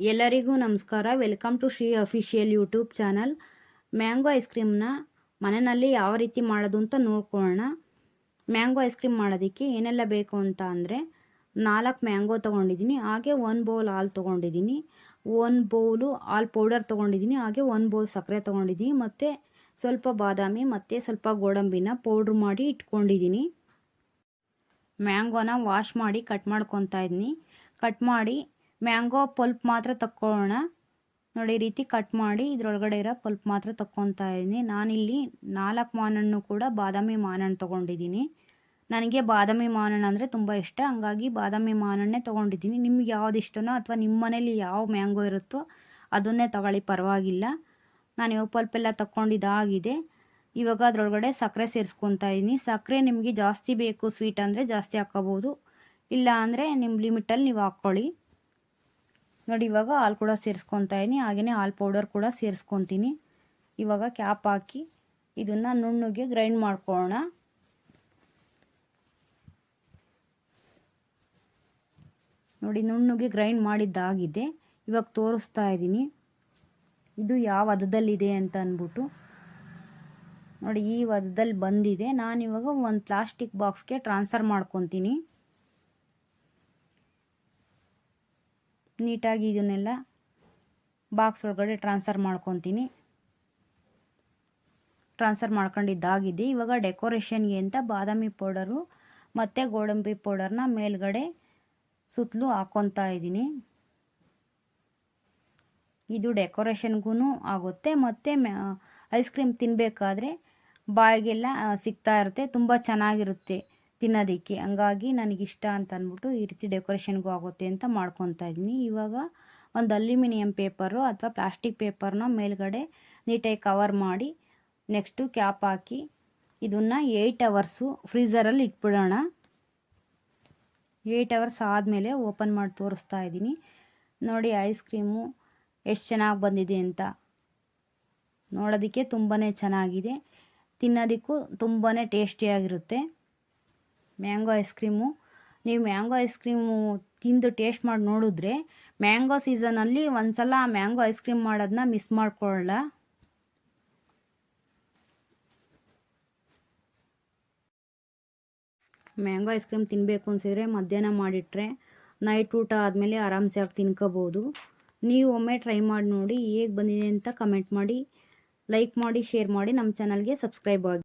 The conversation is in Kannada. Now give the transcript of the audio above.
ಎಲ್ಲರಿಗೂ ನಮಸ್ಕಾರ. Welcome to Shri official YouTube channel. Mango ice ಕ್ರೀಮ್ನ ಮನೆಯಲ್ಲಿ ಯಾವ ರೀತಿ ಮಾಡೋದು ಅಂತ ನೋಡ್ಕೊಳ್ಳೋಣ. ಮ್ಯಾಂಗೋ ಐಸ್ ಕ್ರೀಮ್ ಮಾಡೋದಕ್ಕೆ ಏನೆಲ್ಲ ಬೇಕು ಅಂತ ಅಂದರೆ ನಾಲ್ಕು ಮ್ಯಾಂಗೋ ತೊಗೊಂಡಿದ್ದೀನಿ, ಹಾಗೆ ಒಂದು ಬೌಲ್ ಹಾಲು ತೊಗೊಂಡಿದ್ದೀನಿ, ಒಂದು ಬೌಲು ಹಾಲು ಪೌಡರ್ ತೊಗೊಂಡಿದ್ದೀನಿ, ಹಾಗೆ ಒಂದು ಬೌಲ್ ಸಕ್ಕರೆ ತೊಗೊಂಡಿದ್ದೀನಿ, ಮತ್ತು ಸ್ವಲ್ಪ ಬಾದಾಮಿ, ಮತ್ತು ಸ್ವಲ್ಪ ಗೋಡಂಬಿನ ಪೌಡ್ರ್ ಮಾಡಿ ಇಟ್ಕೊಂಡಿದ್ದೀನಿ. ಮ್ಯಾಂಗೋನ ವಾಶ್ ಮಾಡಿ ಕಟ್ ಮಾಡ್ಕೊತಾ ಇದ್ದೀನಿ. ಕಟ್ ಮಾಡಿ ಮ್ಯಾಂಗೋ ಪಲ್ಪ್ ಮಾತ್ರ ತಕ್ಕೊಳ್ಳೋಣ. ನೋಡಿ, ಈ ರೀತಿ ಕಟ್ ಮಾಡಿ ಇದರೊಳಗಡೆ ಇರೋ ಪಲ್ಪ್ ಮಾತ್ರ ತಕ್ಕೊತಾ ಇದ್ದೀನಿ. ನಾನಿಲ್ಲಿ ನಾಲ್ಕು ಮಾನಣ್ಣು ಕೂಡ ಬಾದಾಮಿ ಮಾನಣ್ಣು ತೊಗೊಂಡಿದ್ದೀನಿ. ನನಗೆ ಬಾದಾಮಿ ಮಾನಣ್ಣು ಅಂದರೆ ತುಂಬ ಇಷ್ಟ. ಹಂಗಾಗಿ ಬಾದಾಮಿ ಮಾನಣ್ಣೇ ತೊಗೊಂಡಿದ್ದೀನಿ. ನಿಮ್ಗೆ ಯಾವ್ದು ಇಷ್ಟನೋ ಅಥವಾ ನಿಮ್ಮ ಮನೇಲಿ ಯಾವ ಮ್ಯಾಂಗೋ ಇರುತ್ತೋ ಅದನ್ನೇ ತಗೊಳ್ಳಿ, ಪರವಾಗಿಲ್ಲ. ನಾನು ಇವಾಗ ಪಲ್ಪೆಲ್ಲ ತಗೊಂಡಿದ್ದಾಗಿದೆ ಇವಾಗ ಅದರೊಳಗಡೆ ಸಕ್ಕರೆ ಸೇರಿಸ್ಕೊತಾ ಇದ್ದೀನಿ. ಸಕ್ಕರೆ ನಿಮಗೆ ಜಾಸ್ತಿ ಬೇಕು ಸ್ವೀಟ್ ಅಂದರೆ ಜಾಸ್ತಿ ಹಾಕ್ಕೋಬೋದು ಇಲ್ಲ ಅಂದರೆ ನಿಮ್ಮ ಲಿಮಿಟಲ್ಲಿ ನೀವು ಹಾಕ್ಕೊಳ್ಳಿ. ನೋಡಿ, ಇವಾಗ ಹಾಲು ಕೂಡ ಸೇರಿಸ್ಕೊತಾ ಇದ್ದೀನಿ ಹಾಗೆಯೇ ಹಾಲು ಪೌಡರ್ ಕೂಡ ಸೇರಿಸ್ಕೊತೀನಿ. ಇವಾಗ ಕ್ಯಾಪ್ ಹಾಕಿ ಇದನ್ನು ನುಣ್ಣಗೆ ಗ್ರೈಂಡ್ ಮಾಡ್ಕೊಳ್ಳೋಣ. ನೋಡಿ, ನುಣ್ಣಗೆ ಗ್ರೈಂಡ್ ಮಾಡಿದ್ದಾಗಿದೆ ಇವಾಗ ತೋರಿಸ್ತಾ ಇದ್ದೀನಿ ಇದು ಯಾವ ಹದದಲ್ಲಿದೆ ಅಂತ ಅಂದ್ಬಿಟ್ಟು. ನೋಡಿ, ಈ ಹದದಲ್ಲಿ ಬಂದಿದೆ. ನಾನಿವಾಗ ಒಂದು ಪ್ಲಾಸ್ಟಿಕ್ ಬಾಕ್ಸ್ಗೆ ಟ್ರಾನ್ಸ್ಫರ್ ಮಾಡ್ಕೊತೀನಿ. ನೀಟಾಗಿ ಇದನ್ನೆಲ್ಲ ಬಾಕ್ಸ್ ಒಳಗಡೆ ಟ್ರಾನ್ಸ್ಫರ್ ಮಾಡ್ಕೊತೀನಿ. ಟ್ರಾನ್ಸ್ಫರ್ ಮಾಡ್ಕೊಂಡಿದ್ದಾಗಿದೆ. ಇವಾಗ ಡೆಕೋರೇಷನ್ಗೆ ಅಂತ ಬಾದಾಮಿ ಪೌಡರು ಮತ್ತು ಗೋಡಂಬಿ ಪೌಡರ್ನ ಮೇಲ್ಗಡೆ ಸುತ್ತಲೂ ಹಾಕ್ಕೊತಾ ಇದ್ದೀನಿ. ಇದು ಡೆಕೋರೇಷನ್ಗೂ ಆಗುತ್ತೆ. ಮತ್ತು ಐಸ್ ಕ್ರೀಮ್ ತಿನ್ನಬೇಕಾದ್ರೆ ಬಾಯಿಗೆಲ್ಲ ಸಿಗ್ತಾ ಇರುತ್ತೆ. ತುಂಬ ಚೆನ್ನಾಗಿರುತ್ತೆ. ತಿನ್ನೋದಕ್ಕೆ. ಹಂಗಾಗಿ ನನಗಿಷ್ಟ ಅಂತ ಅಂದ್ಬಿಟ್ಟು ಈ ರೀತಿ ಡೆಕೋರೇಷನ್ಗೂ ಆಗುತ್ತೆ ಅಂತ ಮಾಡ್ಕೊತಾ ಇದ್ದೀನಿ. ಇವಾಗ ಒಂದು ಅಲ್ಯೂಮಿನಿಯಂ ಪೇಪರು ಅಥವಾ ಪ್ಲಾಸ್ಟಿಕ್ ಪೇಪರ್ನ ಮೇಲ್ಗಡೆ ನೀಟಾಗಿ ಕವರ್ ಮಾಡಿ ನೆಕ್ಸ್ಟು ಕ್ಯಾಪ್ ಹಾಕಿ ಇದನ್ನು ಏಯ್ಟ್ ಅವರ್ಸು ಫ್ರೀಝರಲ್ಲಿ ಇಟ್ಬಿಡೋಣ. ಏಯ್ಟ್ ಅವರ್ಸ್ ಆದಮೇಲೆ ಓಪನ್ ಮಾಡಿ ತೋರಿಸ್ತಾ ಇದ್ದೀನಿ. ನೋಡಿ ಐಸ್ ಕ್ರೀಮು ಎಷ್ಟು ಚೆನ್ನಾಗಿ ಬಂದಿದೆ ಅಂತ. ನೋಡೋದಕ್ಕೆ ತುಂಬಾ ಚೆನ್ನಾಗಿದೆ. ತಿನ್ನೋದಕ್ಕೂ ತುಂಬಾ ಟೇಸ್ಟಿಯಾಗಿರುತ್ತೆ ಮ್ಯಾಂಗೋ ಐಸ್ ಕ್ರೀಮು. ನೀವು ಮ್ಯಾಂಗೋ ಐಸ್ ಕ್ರೀಮು ತಿಂದು ಟೇಸ್ಟ್ ಮಾಡಿ ನೋಡಿದ್ರೆ ಮ್ಯಾಂಗೋ ಸೀಸನಲ್ಲಿ ಒಂದು ಸಲ ಮ್ಯಾಂಗೋ ಐಸ್ ಕ್ರೀಮ್ ಮಾಡೋದನ್ನ ಮಿಸ್ ಮಾಡ್ಕೊಳ್ಳ ಮ್ಯಾಂಗೋ ಐಸ್ ಕ್ರೀಮ್ ತಿನ್ನಬೇಕು ಅನಿಸಿದ್ರೆ ಮಧ್ಯಾಹ್ನ ಮಾಡಿಟ್ರೆ ನೈಟ್ ಊಟ ಆದಮೇಲೆ ಆರಾಮ್ಸೆ ಆಗಿ ತಿನ್ಕೋಬೋದು. ನೀವು ಒಮ್ಮೆ ಟ್ರೈ ಮಾಡಿ ನೋಡಿ ಹೇಗೆ ಬಂದಿದೆ ಅಂತ ಕಮೆಂಟ್ ಮಾಡಿ, ಲೈಕ್ ಮಾಡಿ, ಶೇರ್ ಮಾಡಿ ನಮ್ಮ ಚಾನಲ್ಗೆ ಸಬ್ಸ್ಕ್ರೈಬ್ ಆಗಿ